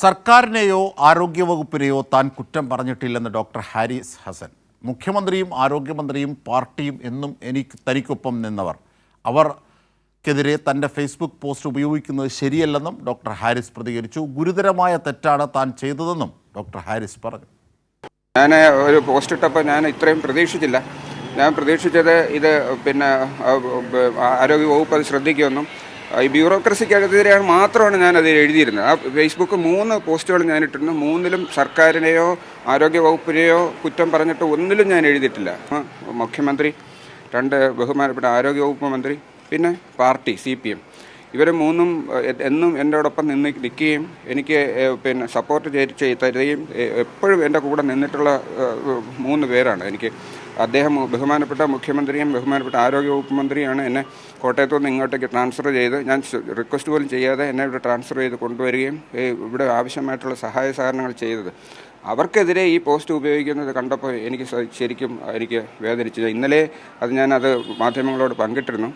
സർക്കാരിനെയോ ആരോഗ്യവകുപ്പിനെയോ താൻ കുറ്റം പറഞ്ഞിട്ടില്ലെന്ന് ഡോക്ടർ ഹാരിസ് ഹസൻ. മുഖ്യമന്ത്രിയും ആരോഗ്യമന്ത്രിയും പാർട്ടിയും എന്നും എനിക്ക് തനിക്കൊപ്പം നിന്നവർ. അവർക്കെതിരെ തന്റെ ഫേസ്ബുക്ക് പോസ്റ്റ് ഉപയോഗിക്കുന്നത് ശരിയല്ലെന്നും ഡോക്ടർ ഹാരിസ് പ്രതികരിച്ചു. ഗുരുതരമായ തെറ്റാണ് താൻ ചെയ്തതെന്നും ഡോക്ടർ ഹാരിസ് പറഞ്ഞു. ഞാൻ ഒരു പോസ്റ്റ് ഇട്ടപ്പോൾ ഞാൻ ഇത്രയും പ്രതീക്ഷിച്ചില്ല. ഞാൻ പ്രതീക്ഷിച്ചത് ഇത് പിന്നെ ആരോഗ്യവകുപ്പ് ആരോഗ്യ വകുപ്പ് അത് ശ്രദ്ധിക്കുമെന്നും ഈ ബ്യൂറോക്രസിക്കെതിരെയാണ് മാത്രമാണ് ഞാൻ അത് എഴുതിയിരുന്നത്. ആ ഫേസ്ബുക്ക് മൂന്ന് പോസ്റ്റുകൾ ഞാൻ ഇട്ടിരുന്നു മൂന്നിലും സർക്കാരിനെയോ ആരോഗ്യ വകുപ്പിനെയോ കുറ്റം പറഞ്ഞിട്ട് ഒന്നിലും ഞാൻ എഴുതിയിട്ടില്ല. മുഖ്യമന്ത്രി രണ്ട് ബഹുമാനപ്പെട്ട ആരോഗ്യ വകുപ്പ് മന്ത്രി പിന്നെ പാർട്ടി സി പി എം. ഇവർ മൂന്നും എന്നും എന്നും ഒപ്പം നിന്ന് നിൽക്കുകയും എനിക്ക് പിന്നെ സപ്പോർട്ട് ചെയ്ത് തരികയും എപ്പോഴും എന്റെ കൂടെ നിന്നിട്ടുള്ള മൂന്ന് പേരാണ് എനിക്ക്. അദ്ദേഹം ബഹുമാനപ്പെട്ട മുഖ്യമന്ത്രിയും ബഹുമാനപ്പെട്ട ആരോഗ്യവകുപ്പ് മന്ത്രിയാണ്. എന്നെ കോട്ടയത്തു നിന്ന് ഇങ്ങോട്ടേക്ക് ട്രാൻസ്ഫർ ചെയ്ത് ഞാൻ റിക്വസ്റ്റ് പോലും ചെയ്യാതെ എന്നെ ഇവിടെ ട്രാൻസ്ഫർ ചെയ്ത് കൊണ്ടുവരികയും ഇവിടെ ആവശ്യമായിട്ടുള്ള സഹായ സഹകരണങ്ങൾ ചെയ്തത്. അവർക്കെതിരെ ഈ പോസ്റ്റ് ഉപയോഗിക്കുന്നത് കണ്ടപ്പോൾ എനിക്ക് ശരിക്കും എനിക്ക് വേദനിച്ചു ഇന്നലെ അത് ഞാനത് മാധ്യമങ്ങളോട് പങ്കിട്ടിരുന്നു.